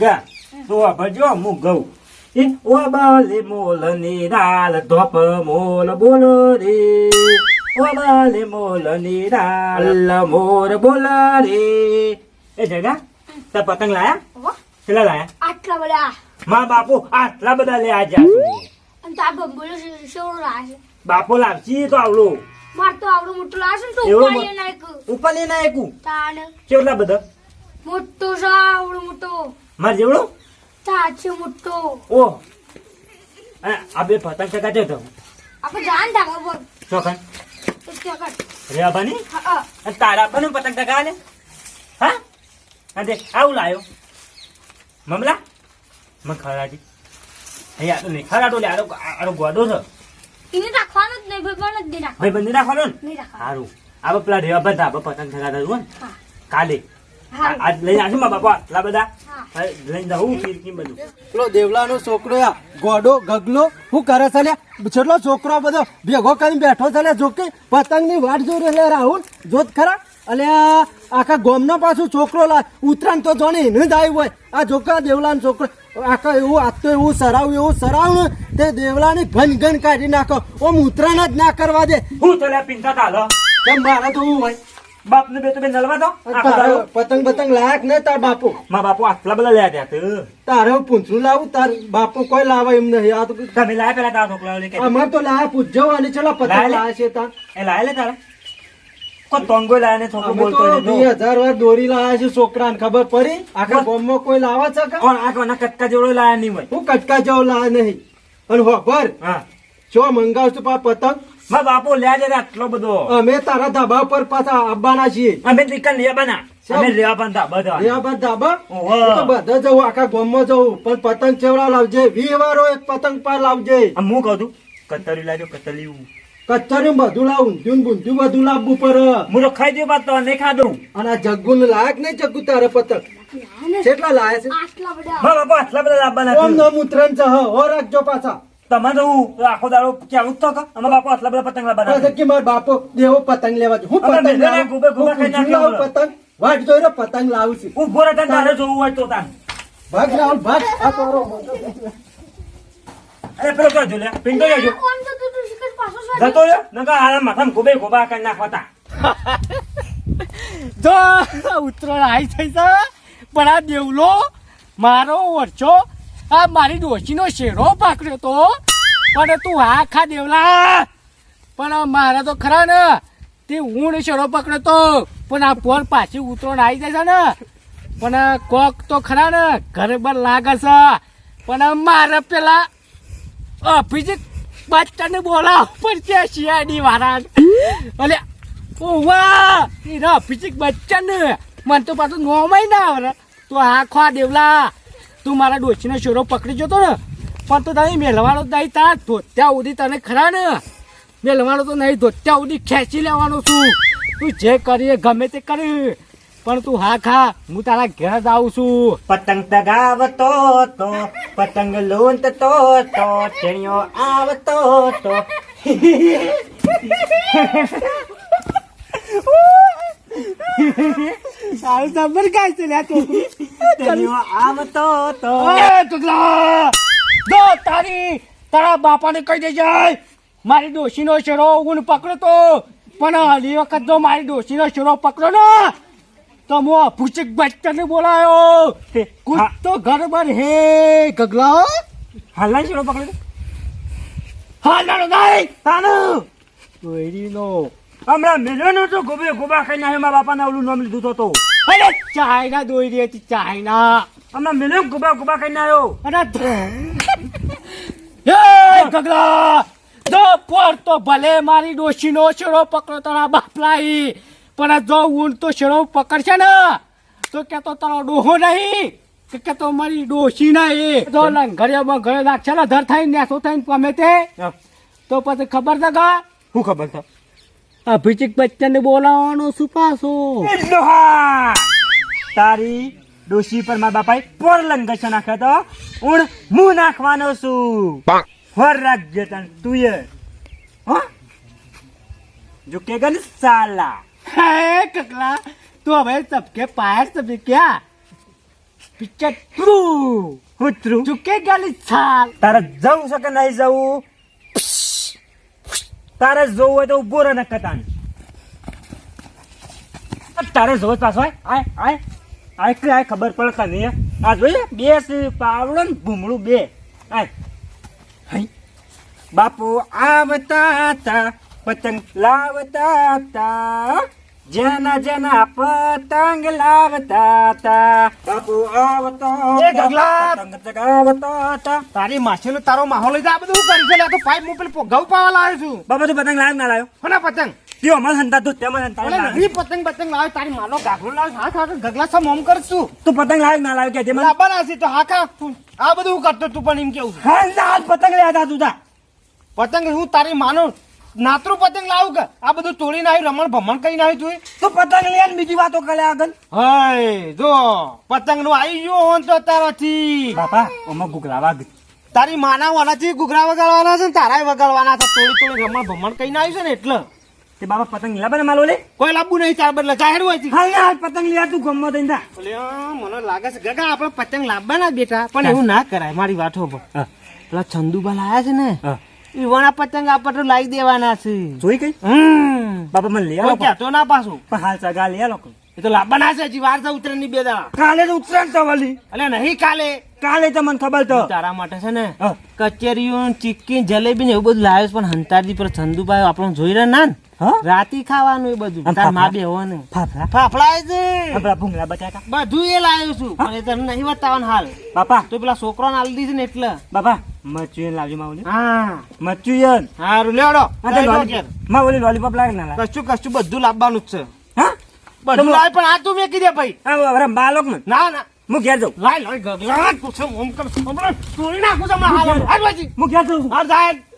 જગા તો ભજો હું ગઉં. એ ઓ બાલે મોલની ડાલ ધોપ મોલ બોલો રે. ઓ બાલે મોલની ડાલ મોર બોલો રે. એ જગા તે પતંગ લાયા? કેટલા લાયા? આટલા બધા. મા બાપુ આટલા બધા લે આજા અને તો બંબોલો શેવડો લાવે બાપો લાવશી તો આવડો. માર તો આવડું મોટું ને તો મો- નાખ તાણ. કેટલા બધા? મોટો છે મોટો. માર જેવડો? તા છે મોટો. ઓ. આ બે પતંગ ચગાચો તો. આપણે જાન ઢાકા બોલ. ચોખન તો ત્યાં કર. રેવા બની હા, તારા પણ પતંગ ચગા લે? હા? અને દે આવું લાયો. મમલા? મને ખરાજી અહીંયા તો નહીં ખરાડો લે આરો આરો ગોડો છે. એને રાખવાનો જ નહીં ભાઈ પણ જ રાખવાનું. ભાઈ બંધી રાખવાનો નહીં રાખવાનું. સારું. આ પેલા રેવા બધા આપણે પતંગ ને. હા. કાલે. આજ લઈને આવશું મા બાપા. આટલા બધા. લઈને જવું ફીરકી બધું? પેલો દેવલાનો છોકરો આ ગોડો ગગલો શું કરે છે લે છેલ્લો છોકરો બધો ભેગો કરીને બેઠો છે લે જોકે પતંગની વાટ જોઈ લે રાહુલ. જોત ખરા? અલે આખા ગોમનો પાછું છોકરો લા ઉતરાણ તો જોણે એને જ આવ્યું હોય. આ જોકા દેવલાનો છોકરો આખા એવું આજ એવું સરાવું એવું સરાવું ને તે દેવલાની ઘન ઘન કાઢી નાખો. ઓમ ઉતરાણ જ ના કરવા દે. હું તો લે પિંતા તાલો. કેમ મારા તો હું હોય? બાપ ને બે તો બે નલવા દો. પતંગ પતંગ લાયક ને તાર બાપુ. મા બાપુ આટલા બધા લે ત્યાં તું. તારે પૂંછું લાવું? તાર બાપુ કોઈ લાવે એમ નહીં. આ તો તમે લાયા પેલા તારા છોકરા લે અમાર તો લાયા પૂછજો અને ચલો પતંગ લાયા છે તાર. એ લાયા લે તારા. લાયા ને છોકરો બોલતો બે હજાર વાર દોરી લાયા છે છોકરાને ખબર પડી? આખા ગામમાં કોઈ લાવે છે કોણ? આ કોના કટકા જેવડો લાયા નહીં હોય. હું કટકા જેવો લાયા નહીં. અને હોભર હા. જો મંગાવશું પા પતંગ મા બાપુ લે દે આટલો બધો. અમે તારા ધાબા પર પાછા આવવાના છીએ. અમે દીકરા લે બના. અમે રેવા બંધા બધા ધાબા? તો બધા જવું આખા ગામમાં જવું પણ પતંગ ચેવડા લાવજે. એક પતંગ પાર લાવજે. આમ હું કહું છું કતરી લાવજો કતરી કચ્ચરી બધું લાવું ઊંધિયું ને બધું લાવવું પર. હું તો ખાઈ દઉં તો નહીં ખાધું અને આ જગ્ગુ લાયક નહીં જગ્ગુ તારે પતંગ? કેટલા લાયા છે? આટલા બધા. આટલા બધા લાવવાના ઓમ. નો મુત્રન છે હો હો રાખજો પાછા. તમારે તો હું આખો દાડો કેવું જ તો કે? અમારા બાપુ આટલા બધા પતંગ લાવવાના કે મારા બાપો દેવો પતંગ લેવા હું પતંગ લાવું? પતંગ? વાટ જોઈ રહ્યો પતંગ લાવું છું. હું ગોરા તને તારે જોવું હોય તો તાન ભાગ રાહુલ ભાગ આ તારો અરે પેલો તો લે પિંડો સ્વાદી? જતો રહ્યો? નકા આરા માથામાં ગોબે ગોબા કરી નાખવાતા જો ઉત્તરાયણ આઈ થઈ છે પણ આ દેવલો મારો વર્ષો આ મારી ડોશીનો શેરો પાકડ્યો તો. પણ તું હા ખા દેવલા. પણ મારા તો ખરા ને. તે ઊંડ શેરો પકડ્યો તો. પણ આ પોર પાછી ઉતરો આવી જાય છે ને. પણ કોક તો ખરા ને. ઘરે બર લાગે છે. પણ મારે પેલા અભિજીત બચ્ચાને બોલાવ પડશે શિયાળી વાળા એટલે ઓ વાહ એના અભિષેક બચ્ચન મને તો પાછું નોમાય ના આવે તો આ ખવા દેવલા તું મારા ડોશીનો શોરો પકડી જતો ને પણ તો તને મેલવાનો જ નહીં તાર ધોત્યા સુધી તને ખરા ને? મેલવાનો તો નહીં ધોત્યા સુધી ખેંચી લેવાનો છું. તું જે કરીએ ગમે તે કરી પણ તું હા ખા હું તારા ઘેર જ આવું છું. પતંગ તગાવતો તો પતંગ લૂંટતો તો ચણિયો આવતો તો સારું જબર કાય છે લ્યા તું? આવતો તો. એ ટુકલા દો તારી તારા બાપાને કહી દેજે મારી ડોશીનો શેરો ઊન પકડો તો પણ હાલી વખત જો મારી ડોશીનો શેરો પકડો ને તો હું ભૂચક બચ્ચને બોલાયો. કૂદતો ઘર પર હે ગગલા. હાલા શેરો પકડ્યો હાલાનો નહીં. તાનું. દોરીનો હમણાં મેલ્યો નતો ગોબે ગોબા ખાઈ નાખ્યો મારા બાપાને ઓલું નામ લીધું તો તો. અરે ચાઇના દોરી હતી ચાઇના. હમણાં મેલ્યો ગુબા ગુબા ખાઈ આવ્યો. અરે ગગલા. જો પોર તો ભલે મારી ડોશીનો શેરો પકડો તારા બાપલાઈ પણ જો ઊંટ તો શેરો પકડશે ને તો કે તો તારો ડોહો નહીં કે કેતો મારી ડોશી નહીં જો લંઘરિયામાં ઘરે લાગશે ને ધર થઈને નેસો થઈને ગમે તે. તો પછી ખબર છે કા શું ખબર છે? અભિષેક બચ્ચન ને બોલાવવાનો સુપાસો. એટલો તારી ડોશી પર મારા બાપાએ પર લંગશો નાખ્યો તો ઉણ હું નાખવાનો છું. ફર રાખજે તન તુંય જો કે ગન સાલા. હે કકલા તું હવે સબકે પાયર સબકે ક્યા? પિક્ચર ટ્રુ હું ટ્રુ ચુકે ગલી સાલ. તારે જવું શકે નહીં જવું? તારે જોવું હોય તો ઊભો રહે કતાન તારે જવું જ પાછો આય આય આય. કે આય ખબર પડે કે નહીં આ જોઈએ, બે પાવડો ને ભૂમડું બે. આય. હઈ. બાપુ આવતા તા પતંગ લાવતા તા જેના જેના પતંગ લાવતા તા બાપુ આવતો એ ગગલા! પતંગ ચગાવતા તા તારી માછીનો તારો માહોલ લઈ જા આ બધું હું કરી છે તો પાઇપ હું પેલી ઘઉં પાવા લાવ્યો છું. બાબા તું પતંગ લાવ ના લાવ્યો કોના પતંગ? કયો અમારે હંતા તું તેમાં હંતા લાવ્યો. પતંગ પતંગ લાવ તારી માનો ગાઘરો લાવ હા ખા ગગલા સમ ઓમ કરશું. તું પતંગ લાવ ના લાવ કે જે મને લાવવાના છે તો હા ખા આ બધું હું કરતો તું પણ એમ કેવું. હા પતંગ લેતા તું તા. પતંગ હું તારી માનો નાતરું પતંગ લાવું કે? આ બધું તોડીને આવ્યું રમણ ભમણ કરીને આવ્યું તું તો પતંગ લે ને બીજી વાતો કરે આગળ. હય જો પતંગનું આવી ગયો હોન તો તારાથી. બાપા ઓમાં ગુગલા વાગ તારી માના વાનાથી ગુગરા વગાડવાના છે ને તારાય વગાડવાના છે તોડી તોડી રમણ ભમણ કરીને આવ્યું છે ને એટલે. તે બાપા પતંગ લાવે ને માલો લે. કોઈ લાવવું નહીં તાર બદલે જાહેર હોય છે હા ના પતંગ લેવા તું ગમો દઈ દા મને લાગે છે ગગા આપણે પતંગ લાવવાના બેટા પણ એવું ના કરાય મારી વાતો પર પેલા ચંદુબા લાયા છે ને હા. પતંગ આપણને લાવી દેવાના છે. જોઈ ગઈ? હમ. બાપા મને લઈ કોઈ આવો કહેતો ના પાછું. પણ હાલ સગા લઈ લોકો એ તો લાવવાના છે હજી વાર છે ઉત્તરાયણની બે દાડા. કાલે તો ઉત્તરાયણ છે વાલી અલે નહીં કાલે. કાલે તો મને ખબર તો. તારા માટે છે ને. કચેરીઓ ચીક્કી જલેબી ને એવું બધું લાવ્યો પણ હંતારજી પર ચંદુભાઈ આપણને જોઈ રહ્યા ના. રાતી ખાવાનું એ બધું તારમાં બે ને ફાફડા ફાફડા છે આપડા ભૂંગળા બટાકા બધું એ લાવ્યો છું પણ એ તને નહીં બતાવવાનું હાલ બાપા તો પેલા છોકરાને આલી દીધી ને એટલે બાપા મચ્યુયન લાવજો માવલી હા મચ્યુયન હારું લેવડો હા તો લોલીપોપ લાગે ના કશું કશું બધું લાવવાનું જ છે હા બધું લાવ પણ આ તું મેં કીધે ભાઈ હા હવે બાલોક ને ના ના હું ઘેર જાઉં લાય લાય ગગલા તું છે ઓમ કર હમણાં તોડી નાખું હમણાં હાલ હાલ હું ઘેર જાઉં હાલ જાય